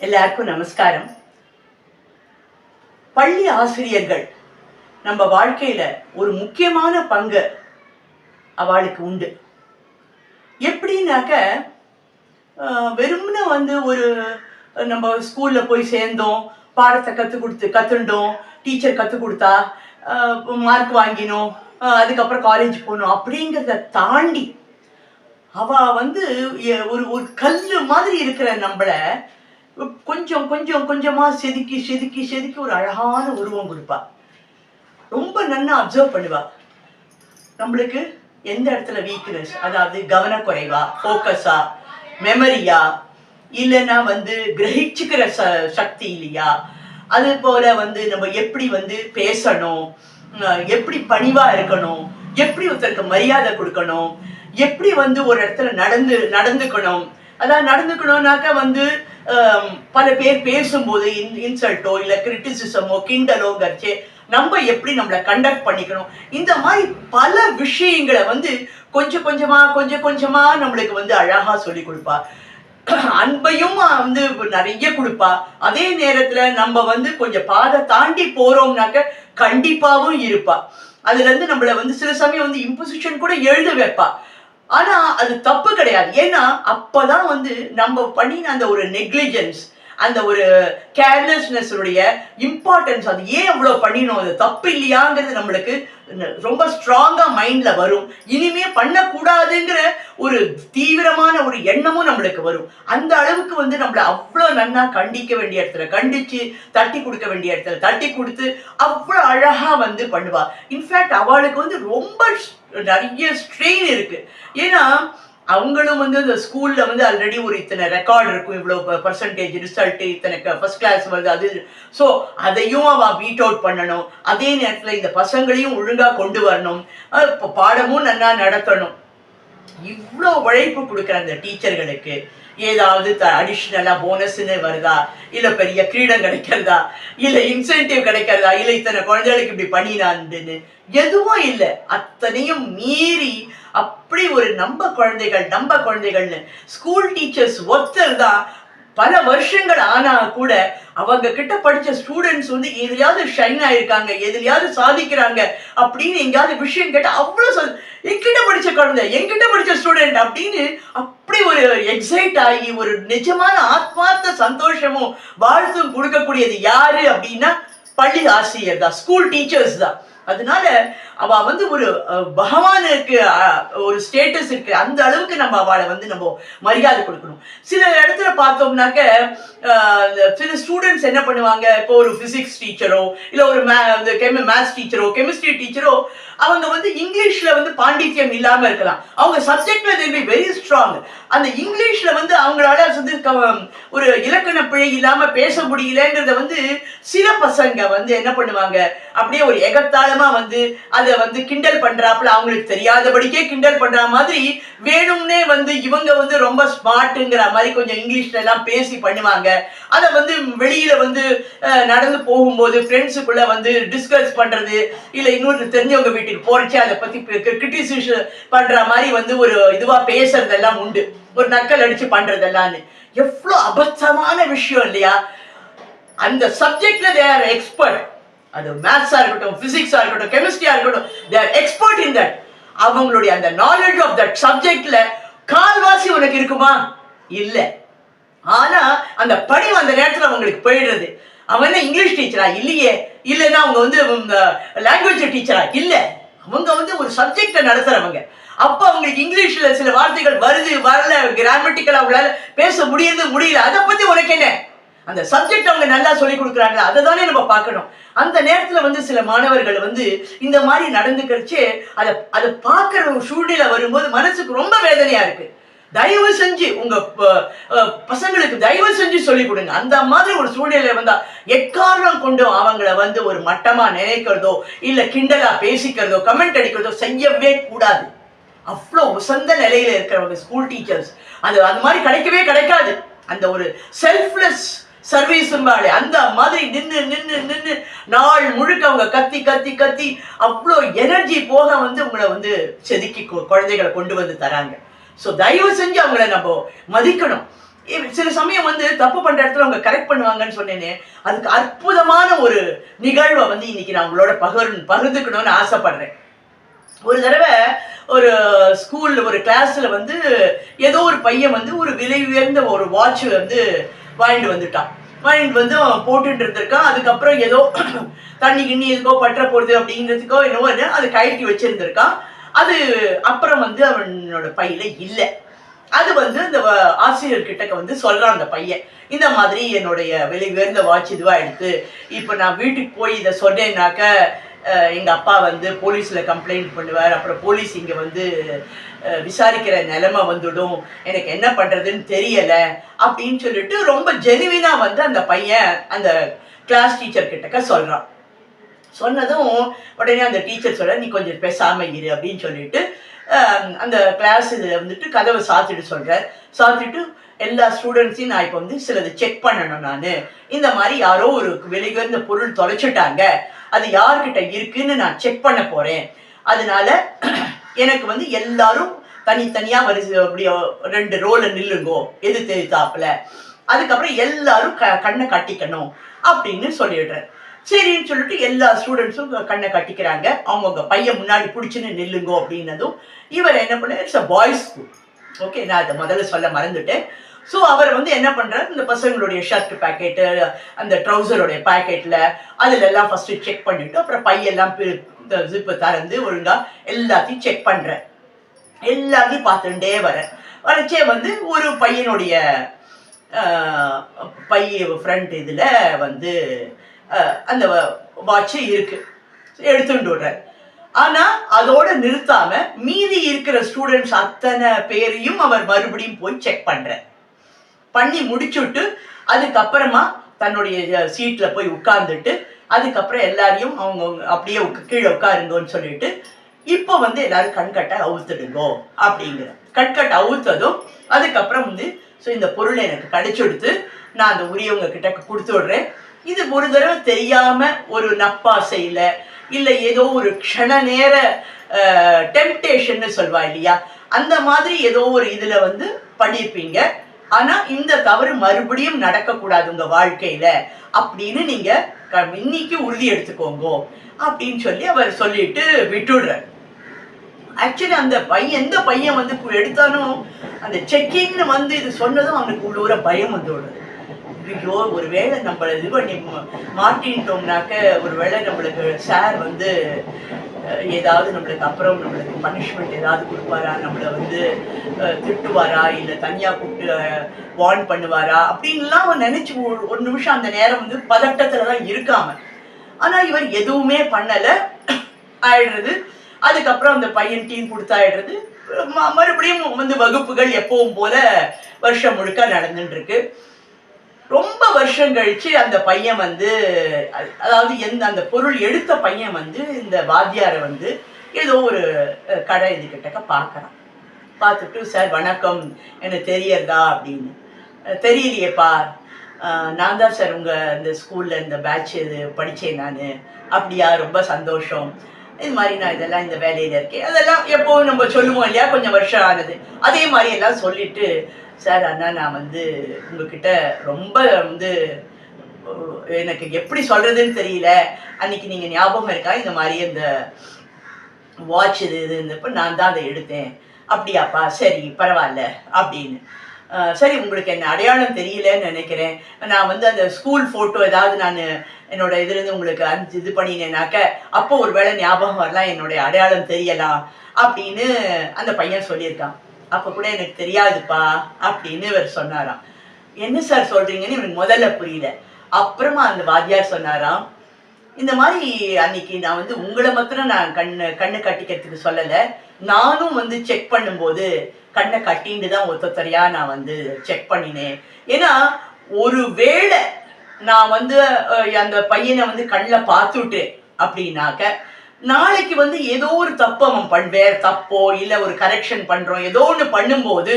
எல்லாருக்கும் நமஸ்காரம். பள்ளி ஆசிரியர்கள் நம்ம வாழ்க்கையில ஒரு முக்கியமான பங்கு அவளுக்கு உண்டு. எப்படின்னாக்க ஆஹ், வெறும்னு வந்து ஒரு நம்ம ஸ்கூல்ல போய் சேர்ந்தோம் பாடத்தை கற்றுக் கொடுத்து கற்றுண்டோம் டீச்சர் கற்றுக் கொடுத்தா மார்க் வாங்கினோம் அதுக்கப்புறம் காலேஜ் போகணும் அப்படிங்கிறத தாண்டி அவ வந்து எ- ஒரு ஒரு கல் மாதிரி இருக்கிற நம்மள கொஞ்சம் கொஞ்சம் கொஞ்சமாக செதுக்கி செதுக்கி செதுக்கி ஒரு அழகான உருவம் கொடுப்பா. ரொம்ப நல்லா அப்சர்வ் பண்ணுவா. நம்மளுக்கு எந்த இடத்துல வீக்னஸ் அதாவது கவனக்குறைவா ஃபோக்கஸா மெமரியா இல்லைன்னா வந்து கிரகிச்சுக்கிற ச சக்தி இல்லையா? அது போல வந்து நம்ம எப்படி வந்து பேசணும் எப்படி பணிவா இருக்கணும் எப்படி ஒருத்தருக்கு மரியாதை கொடுக்கணும் எப்படி வந்து ஒரு இடத்துல நடந்து நடந்துக்கணும். அதான் நடந்துக்கணும்னாக்கா வந்து Um, பல பேர் பேசும்போது இன் இன்சல்ட்டோ இல்லை கிரிட்டிசிசமோ கிண்டலோங்கரிச்சு நம்ம எப்படி நம்மளை கண்டக்ட் பண்ணிக்கணும்? இந்த மாதிரி பல விஷயங்களை வந்து கொஞ்சம் கொஞ்சமா கொஞ்சம் கொஞ்சமா நம்மளுக்கு வந்து அழகா சொல்லி கொடுப்பா. அன்பையும் வந்து நிறைய கொடுப்பா. அதே நேரத்துல நம்ம வந்து கொஞ்சம் பாதை தாண்டி போறோம்னாக்க கண்டிப்பாவும் இருப்பா. அதுல இருந்து நம்மள வந்து சில சமயம் வந்து இம்போசிஷன் கூட எழுத வைப்பா. ஆனா அது தப்பு கிடையாது. ஏன்னா அப்பதான் வந்து நம்ம பண்ணின அந்த ஒரு நெக்லிஜென்ஸ் அந்த ஒரு கேர்லெஸ்னஸ் உடைய இம்பார்ட்டன்ஸ் அது ஏன் அவ்வளோ பண்ணினோம்? அது தப்பு இல்லையாங்கிறது நம்மளுக்கு ரொம்ப ஸ்ட்ராங்காக மைண்டில் வரும். இனிமே பண்ணக்கூடாதுங்கிற ஒரு தீவிரமான ஒரு எண்ணமும் நம்மளுக்கு வரும். அந்த அளவுக்கு வந்து நம்மளை அவ்வளோ நன்னா கண்டிக்க வேண்டிய இடத்துல கண்டித்து தட்டி கொடுக்க வேண்டிய இடத்துல தட்டி கொடுத்து அவ்வளோ அழகாக வந்து பண்ணுவாள் இன்ஃபேக்ட் அவளுக்கு வந்து ரொம்ப நிறைய ஸ்ட்ரெயின் இருக்குது ஏன்னா அவங்களும் வந்து இந்த ஸ்கூல்ல வந்து ஆல்ரெடி ஒரு இத்தனை ரெக்கார்ட் இருக்கும். இவ்வளோ பர்சன்டேஜ் ரிசல்ட் இத்தனை ஃபர்ஸ்ட் கிளாஸ் வருது அது ஸோ அதையும் அவ பீட் அவுட் பண்ணணும். அதே நேரத்தில் இந்த பசங்களையும் ஒழுங்கா கொண்டு வரணும். இப்போ பாடமும் நல்லா நடத்தணும். இவ்வளோ உழைப்பு கொடுக்குற அந்த டீச்சர்களுக்கு. ஏதாவது த அடிஷ்னலாக போனஸ்ன்னு வருதா? இல்லை பெரிய கிரீடம் கிடைக்கிறதா? இல்லை இன்சென்டிவ் கிடைக்கிறதா? இல்லை இத்தனை குழந்தைகளுக்கு இப்படி பண்ணினான்னு. எதுவும் இல்லை. அத்தனையும் மீறி அப்படி ஒரு நம்ம குழந்தைகள் நம்ம குழந்தைகள்னு ஸ்கூல் டீச்சர்ஸ் ஒருத்தர் தான். பல வருஷங்கள் ஆனா கூட அவங்க கிட்ட படிச்ச ஸ்டூடெண்ட்ஸ் வந்து எதுலையாவது ஷைன் ஆயிருக்காங்க எதுலையாவது சாதிக்கிறாங்க அப்படின்னு எங்கேயாவது விஷயம் கேட்டா அவ்வளவு சொல் என்கிட்ட படிச்ச குழந்தை என்கிட்ட படிச்ச ஸ்டூடெண்ட் அப்படின்னு அப்படி ஒரு எக்ஸைட் ஆகி ஒரு நிஜமான ஆத்மார்த்த சந்தோஷமும் வாழ்த்தும் கொடுக்கக்கூடியது யாரு அப்படின்னா பள்ளி ஆசிரியர் தான் ஸ்கூல் டீச்சர்ஸ் தான். அதனால அவ வந்து ஒரு பகவானுக்கு ஒரு ஸ்டேட்டஸ் இருக்கு. அந்த அளவுக்கு நம்ம அவளை வந்து நம்ம மரியாதை கொடுக்கணும். சில இடத்துல பார்த்தோம்னாக்க இந்த சில ஸ்டூடெண்ட்ஸ் என்ன பண்ணுவாங்க? இப்போ ஒரு பிசிக்ஸ் டீச்சரோ இல்ல ஒரு மே இந்த கெமி மேத்ஸ் டீச்சரோ கெமிஸ்ட்ரி டீச்சரோ அவங்க வந்து இங்கிலீஷ்ல வந்து பாண்டித்யம் இல்லாம இருக்கலாம். அவங்க சப்ஜெக்ட்ல they வெரி ஸ்ட்ராங் அந்த இங்கிலீஷ்ல வந்து அவங்களால வந்து க- ஒரு இலக்கண பிழை இல்லாம பேச முடியலங்கிறத வந்து சில பசங்க வந்து என்ன பண்ணுவாங்க? அப்படியே ஒரு எகத்தாளமா வந்து அதை வந்து கிண்டல் பண்றாப்புல அவங்களுக்கு தெரியாதபடிக்கே கிண்டல் பண்ற மாதிரி வேணும்னே வந்து இவங்க வந்து ரொம்ப ஸ்மார்ட்டுங்கிற மாதிரி கொஞ்சம் இங்கிலீஷ்ல எல்லாம் பேசி பண்ணுவாங்க. அதை வந்து வெளியில வந்து நடந்து போகும்போது ஃப்ரெண்ட்ஸுக்குள்ள வந்து டிஸ்கஸ் பண்றது இல்ல இன்னொரு தெரிஞ்சவங்க வீட்டுக்கு போறச்சு அதை பத்தி கிரிட்டிசிஷன் பண்ற மாதிரி வந்து ஒரு இதுவா பேசுறதெல்லாம் உண்டு. ஒரு நக்கல் அடிச்சு பண்றதெல்லாம்னு எவ்வளவு அபத்தமான விஷயம் இல்லையா? அந்த சப்ஜெக்ட்ல தேர் எக்ஸ்பர்ட் அது மேத்ஸா இருக்கட்டும் பிசிக்ஸா இருக்கட்டும் கெமிஸ்ட்ரியா இருக்கட்டும் they are expert in that அவங்களுடைய அந்த நாலேஜ் ஆஃப் தட் சப்ஜெக்ட்ல கால்வாசி உனக்கு இருக்குமா? இல்ல. ஆனா அந்த பணி அந்த நேரத்துல அவங்களுக்கு போயிடுறது. அவன் என்ன இங்கிலீஷ் டீச்சரா இல்லையே. இல்லைன்னா அவங்க வந்து லாங்குவேஜ் டீச்சரா இல்ல. அவங்க வந்து ஒரு சப்ஜெக்டை நடத்துறவங்க. அப்ப அவங்களுக்கு இங்கிலீஷ்ல சில வார்த்தைகள் வருது வரல கிராமட்டிக்கல் அவங்களால பேச முடியுது முடியல. அதை பத்தி உனக்கு என்ன? அந்த சப்ஜெக்ட் அவங்க நல்லா சொல்லி கொடுக்குறாங்க அதை தானே நம்ம பார்க்கணும். அந்த நேரத்தில் வந்து சில மாணவர்கள் வந்து இந்த மாதிரி நடந்துக்கிறச்சு அதை அதை பார்க்குற ஒரு சூழ்நிலை வரும்போது மனசுக்கு ரொம்ப வேதனையாக இருக்குது தயவு செஞ்சு உங்க பசங்களுக்கு தயவு செஞ்சு சொல்லி கொடுங்க. அந்த மாதிரி ஒரு சூழ்நிலை வந்தா எக்காரணம் கொண்டும் அவங்கள வந்து ஒரு மட்டமா நினைக்கிறதோ இல்ல கிண்டலா பேசிக்கிறதோ கமெண்ட் அடிக்கிறதோ செய்யவே கூடாது. அவ்வளோ உசந்த நிலையில இருக்கிறவங்க ஸ்கூல் டீச்சர்ஸ் அது அந்த மாதிரி கிடைக்கவே கிடைக்காது. அந்த ஒரு செல்ஃப்லெஸ் சர்வீஸ் அந்த மாதிரி நின்று நின்று நின்று நாள் முழுக்க அவங்க கத்தி கத்தி கத்தி அவ்வளோ எனர்ஜி போக வந்து உங்களை வந்து செதுக்கி கொ- குழந்தைகளை கொண்டு வந்து தராங்க. ஸோ தயவு செஞ்சு அவங்கள நம்ம மதிக்கணும். இ- சில சமயம் வந்து தப்பு பண்ற இடத்துல அவங்க கரெக்ட் பண்ணுவாங்கன்னு சொன்னேனே அதுக்கு அற்புதமான ஒரு நிகழ்வை வந்து இன்னைக்கு நான் உங்களோட பகிர் பகிர்ந்துக்கணும்னு ஆசைப்படுறேன். ஒரு தடவை ஒரு ஸ்கூல்ல ஒரு கிளாஸ்ல வந்து ஏதோ ஒரு பையன் வந்து ஒரு விலை உயர்ந்த ஒரு வாட்ச் வந்து வாங்கிட்டு வந்துட்டான். வாங்கிட்டு வந்து அவன் போட்டுட்டு இருந்திருக்கான். அதுக்கப்புறம் ஏதோ தண்ணி கிண்ணி எதுக்கோ பற்ற போகுது அப்படிங்கிறதுக்கோ என்னவோ என்ன அது கழட்டி வச்சிருந்திருக்கான். அது அப்புறம் வந்து அவனோட பையில இல்லை. அது வந்து இந்த வ- ஆசிரியர்கிட்ட வந்து சொல்றான் அந்த பையன். இந்த மாதிரி என்னுடைய விலை உயர்ந்த வாட்ச் இதுவா எடுத்து இப்போ நான் வீட்டுக்கு போய் இதை சொன்னேன்னாக்க எங்கள் எங்க அப்பா வந்து போலீஸ்ல கம்ப்ளைண்ட் பண்ணுவார். அப்புறம் போலீஸ் இங்க வந்து விசாரிக்கிற நிலைமை வந்துடும். எனக்கு என்ன பண்றதுன்னு தெரியல அப்படின்னு சொல்லிட்டு ரொம்ப ஜெனுவினா வந்து அந்த பையன் அந்த கிளாஸ் டீச்சர் கிட்டக்க சொல்றான். சொன்னதும் உடனே அந்த டீச்சர் சொல்ல நீ கொஞ்சம் பேசாம இரு அப்படின்னு சொல்லிட்டு அந்த கிளாஸ் இதில் வந்துட்டு கதவை சாத்திட்டு சொல்கிறார் சாத்திட்டு எல்லா ஸ்டூடெண்ட்ஸையும் நான் இப்போ வந்து சிலது செக் பண்ணணும் நான். இந்த மாதிரி யாரோ ஒரு விலை உயர்ந்த பொருள் தொலைச்சிட்டாங்க. அது யார்கிட்ட இருக்குன்னு நான் செக் பண்ண போகிறேன் அதனால எனக்கு வந்து எல்லாரும் தனித்தனியா வரிசை அப்படியே ரெண்டு ரோல நில்லுங்கோ எது தெரித்தாப்புல அதுக்கப்புறம் எல்லாரும் க கண்ணை கட்டிக்கணும் அப்படின்னு சொல்லிடுறேன். சரின்னு சொல்லிட்டு எல்லா ஸ்டூடெண்ட்ஸும் கண்ணை கட்டிக்கிறாங்க. அவங்கவுங்க பையன் முன்னாடி பிடிச்சின்னு நில்லுங்கோ அப்படின்னதும் இவர் என்ன பண்ண it's a boys school okay நான் அதை முதல்ல சொல்ல மறந்துட்டேன். ஸோ அவர் வந்து என்ன பண்ணுறாரு இந்த பசங்களுடைய ஷர்ட் பாக்கெட்டு அந்த ட்ரௌசருடைய பாக்கெட்டில் அதில் எல்லாம் ஃபஸ்ட்டு செக் பண்ணிவிட்டு அப்புறம் பையெல்லாம் ஜிப்பு திறந்து ஒழுங்கா எல்லாத்தையும் செக் பண்றேன். எல்லாத்தையும் பார்த்துட்டே வரேன். வரைச்சே வந்து ஒரு பையனுடைய பைய ஃப்ரண்ட் இதில் வந்து அந்த வாட்சு இருக்கு. எடுத்துட்டு விடுறேன் ஆனா அதோட நிறுத்தாம மீதி இருக்கிற ஸ்டூடெண்ட்ஸ் அத்தனை பேரையும் அவர் மறுபடியும் போய் செக் பண்றார் பண்ணி முடிச்சுட்டு அதுக்கப்புறமா தன்னுடைய சீட்ல போய் உட்கார்ந்துட்டு அதுக்கப்புறம் எல்லாரையும் அவங்க அப்படியே கீழே உட்காருங்கன்னு சொல்லிட்டு இப்போ வந்து எல்லாரும் கண்கட்டை அவுத்துடுங்கோ அப்படிங்கிற கண்கட்டை அவுத்ததும் அதுக்கப்புறம் வந்து ஸோ இந்த பொருளை எனக்கு கிடைச்செடுத்து நான் அந்த உரியவங்க கிட்ட கொடுத்து விடுறேன். இது ஒரு தடவை தெரியாம ஒரு நப்பாசையில இல்லை ஏதோ ஒரு க்ஷண நேர டெம்டேஷன்னு சொல்வா இல்லையா? அந்த மாதிரி ஏதோ ஒரு இதுல வந்து பண்ணியிருப்பீங்க ஆனா இந்த தவறு மறுபடியும் நடக்கக்கூடாது உங்க வாழ்க்கையில. அப்படின்னு நீங்க இன்னைக்கு உறுதி எடுத்துக்கோங்க அப்படின்னு சொல்லி அவர் சொல்லிட்டு விட்டுடுறார். ஆக்சுவலி அந்த பையன் எந்த பையன் வந்து எடுத்தானோ அந்த செக்கிங்னு வந்து இது சொன்னதும் அவனுக்கு உள்ளூர பயம் வந்து விடுது ஐயோ ஒருவேளை நம்மள இது பண்ணி மாட்டின்ட்டோம்னாக்க ஒருவேளை நம்மளுக்கு சார் வந்து ஏதாவது நம்மளுக்கு அப்புறம் நம்மளுக்கு பனிஷ்மெண்ட் ஏதாவது கொடுப்பாரா? நம்மளை வந்து திட்டுவாரா? இல்லை தனியாக கூப்பிட்டு வார்ன் பண்ணுவாரா? அப்படின்லாம் அவன் நினைச்சு ஒரு ஒரு நிமிஷம் அந்த நேரம் வந்து பதட்டத்துல தான் இருக்காம ஆனா இவர் எதுவுமே பண்ணல. ஆயிடுறது. அதுக்கப்புறம் அந்த பையன் டீம் கொடுத்தாயிடுறது மறுபடியும் வந்து வகுப்புகள் எப்பவும் போல வருஷம் முழுக்க நடந்துட்டு இருக்கு ரொம்ப வருஷம் கழிச்சு அந்த பையன் வந்து அதாவது எந்த அந்த பொருள் எடுத்த பையன் வந்து இந்த வாத்தியாரை வந்து ஏதோ ஒரு கடை இதுகிட்டக்க பார்க்கறான். பார்த்துட்டு சார் வணக்கம். எனக்கு தெரியறதா? அப்படின்னு. தெரியலையேப்பா நான் தான் சார் உங்கள் இந்த ஸ்கூலில் இந்த பேட்ச் இது படித்தேன் நான். அப்படியா? ரொம்ப சந்தோஷம். இது மாதிரி நான் இதெல்லாம் இந்த வேலையில் இருக்கேன். அதெல்லாம் எப்போவும் நம்ம சொல்லுவோம் இல்லையா? கொஞ்சம் வருஷம் ஆனது. அதே மாதிரி எல்லாம் சொல்லிட்டு சார் அண்ணா நான் வந்து உங்ககிட்ட ரொம்ப வந்து எனக்கு எப்படி சொல்றதுன்னு தெரியல. அன்னைக்கு நீங்கள் ஞாபகம் இருக்கா? இந்த மாதிரி இந்த வாட்ச் இது இது இருந்தப்போ நான் தான் அதை எடுத்தேன். அப்படியாப்பா சரி பரவாயில்ல அப்படின்னு. சரி உங்களுக்கு என்ன அடையாளம் தெரியலன்னு நினைக்கிறேன். நான் வந்து அந்த ஸ்கூல் ஃபோட்டோ ஏதாவது நான் என்னோட இதுலேருந்து உங்களுக்கு அஞ்சு இது பண்ணினேனாக்க அப்போ ஒரு வேளை ஞாபகம் வரலாம் என்னுடைய அடையாளம் தெரியலாம் அப்படின்னு அந்த பையன் சொல்லியிருக்கான். அப்போ கூட எனக்கு தெரியாதுப்பா அப்படின்னு இவர் சொன்னாராம். என்ன சார் சொல்றீங்கன்னு இவனுக்கு முதல்ல புரியல. அப்புறமா அந்த வாத்தியார் சொன்னாராம் இந்த மாதிரி அன்னைக்கு நான் வந்து உங்களை மாத்திரம் நான் கண்ணு கண்ணு கட்டிக்கிறதுக்கு சொல்லலை. நானும் வந்து செக் பண்ணும்போது கண்ணை கட்டின்னு தான் ஒத்தொத்தரையா நான் வந்து செக் பண்ணினேன். ஏன்னா ஒரு வேளை நான் வந்து அந்த பையனை வந்து கண்ணில் பார்த்துட்டு அப்படின்னாக்க நாளைக்கு வந்து ஏதோ ஒரு தப்பு அவன் பண் வேற தப்போ இல்லை ஒரு கரெக்ஷன் பண்ணுறோம் ஏதோ ஒன்று பண்ணும்போது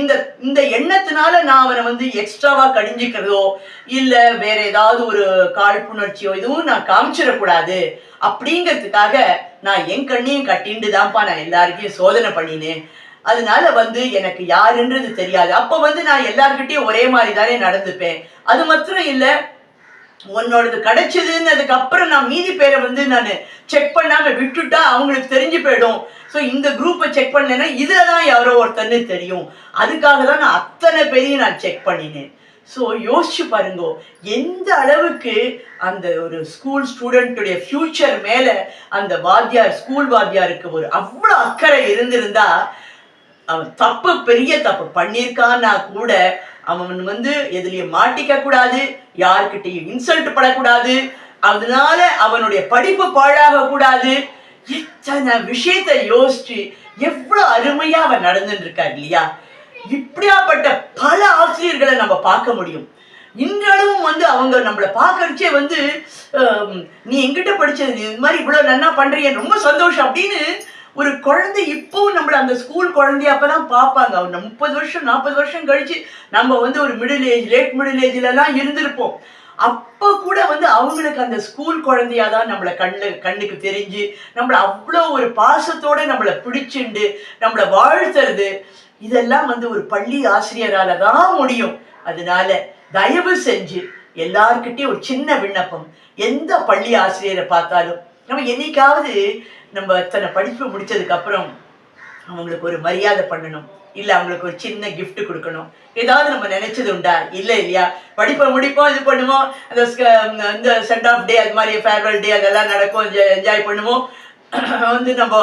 இந்த இந்த எண்ணத்தினால நான் அவனை வந்து எக்ஸ்ட்ராவா கடிஞ்சிக்கிறதோ இல்ல வேற ஏதாவது ஒரு காழ்ப்புணர்ச்சியோ இதுவும் நான் காமிச்சிடக்கூடாது. அப்படிங்கிறதுக்காக நான் என் கண்ணையும் கட்டிண்டு தான்ப்பா நான் எல்லாருக்கையும் சோதனை பண்ணினேன். அதனால வந்து எனக்கு யாருன்றது தெரியாது. அப்ப வந்து நான் எல்லார்கிட்டயும் ஒரே மாதிரி தானே நடந்துப்பேன். அது மாத்திரம் இல்லை உன்னோடது கிடைச்சதுன்னு அதுக்கப்புறம் நான் மீதி பேரை வந்து நான் செக் பண்ணாம விட்டுட்டா அவங்களுக்கு தெரிஞ்சு போயிடும். ஸோ இந்த குரூப்பை செக் பண்ணேன்னா இதில் தான் யாரோ ஒருத்தர்னு தெரியும். அதுக்காக தான் நான் அத்தனை பேரையும் நான் செக் பண்ணினேன். ஸோ யோசிச்சு பாருங்க எந்த அளவுக்கு அந்த ஒரு ஸ்கூல் ஸ்டூடெண்ட்டுடைய ஃப்யூச்சர் மேலே அந்த வாத்தியார் ஸ்கூல் வாத்தியாருக்கு ஒரு அவ்வளோ அக்கறை இருந்திருந்தா அவன் தப்பு பெரிய தப்பு பண்ணியிருக்கான்னா கூட அவன் வந்து எதுலயும் மாட்டிக்க கூடாது யாருக்கிட்டையும் இன்சல்ட் படக்கூடாது. அதனால அவனுடைய படிப்பு பாழாக கூடாது எத்தனை விஷயத்தை யோசிச்சு எவ்வளவு அருமையா அவன் நடந்துட்டு இருக்கா இல்லையா? இப்படியாப்பட்ட பல ஆசிரியர்களை நம்ம பார்க்க முடியும். இன்றளவும் வந்து அவங்க நம்மளை பார்க்கறச்சே வந்து நீ எங்கிட்ட படிச்சது இந்த இது மாதிரி இவ்வளவு நன்னா பண்றீங்க ரொம்ப சந்தோஷம் அப்படின்னு ஒரு குழந்தை இப்பவும் நம்மள அந்த ஸ்கூல் குழந்தைய அப்பதான் பார்ப்பாங்க. அவங்க முப்பது வருஷம் நாற்பது வருஷம் கழிச்சு நம்ம வந்து ஒரு மிடில் ஏஜ் லேட் மிடில் ஏஜ்லலாம் இருந்திருப்போம். அப்போ கூட வந்து அவங்களுக்கு அந்த ஸ்கூல் குழந்தையா தான் நம்மளை கண்ணு கண்ணுக்கு தெரிஞ்சு நம்மளை அவ்வளோ ஒரு பாசத்தோட நம்மளை பிடிச்சிண்டு நம்மளை வாழ்த்துறது. இதெல்லாம் வந்து ஒரு பள்ளி ஆசிரியரால தான் முடியும். அதனால தயவு செஞ்சு எல்லார்கிட்டையும் ஒரு சின்ன விண்ணப்பம். எந்த பள்ளி ஆசிரியரை பார்த்தாலும் நம்ம என்னைக்காவது நம்ம இத்தனை படிப்பு முடிச்சதுக்கு அப்புறம் அவங்களுக்கு ஒரு மரியாதை பண்ணணும். இல்ல அவங்களுக்கு ஒரு சின்ன கிஃப்ட் கொடுக்கணும். ஏதாவது நம்ம நினைச்சது உண்டா? இல்ல இல்லையா? படிப்பை முடிப்போம் இது பண்ணுவோம். அந்த இந்த சென்ட் ஆஃப் டே அது மாதிரி ஃபேர்வெல் டே அதெல்லாம் நடக்கும். என்ஜாய் பண்ணுவோம். வந்து நம்ம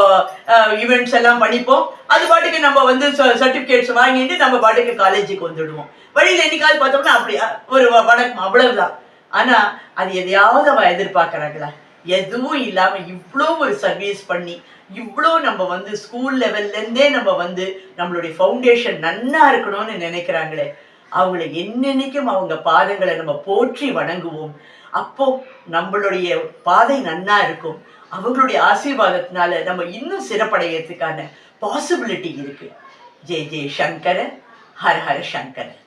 ஈவெண்ட்ஸ் எல்லாம் பண்ணிப்போம். அது பாட்டுக்கு நம்ம வந்து சர்டிஃபிகேட்ஸ் வாங்கிட்டு நம்ம பாட்டுக்கு காலேஜுக்கு வந்துடுவோம். வழியில் என்னைக்காவது பார்த்தோம்னா அப்படி ஒரு வணக்கம் அவ்வளவுதான். ஆனா அது எதையாவது அவன் எதிர்பார்க்குறாங்களா. எதுவும் இல்லாம இவ்வளோ ஒரு சர்வீஸ் பண்ணி இவ்வளோ நம்ம வந்து ஸ்கூல் லெவல்லேருந்தே நம்ம வந்து நம்மளுடைய ஃபவுண்டேஷன் நன்னா இருக்கணும்னு நினைக்கிறாங்களே அவங்கள என்னென்னைக்கும் அவங்க பாதங்களை நம்ம போற்றி வணங்குவோம். அப்போ நம்மளுடைய பாதை நன்னா இருக்கும். அவங்களுடைய ஆசீர்வாதத்தினால நம்ம இன்னும் சிறப்படையறதுக்கான பாசிபிலிட்டி இருக்கு. ஜெய் ஜெய் சங்கர ஹர ஹர சங்கரன்.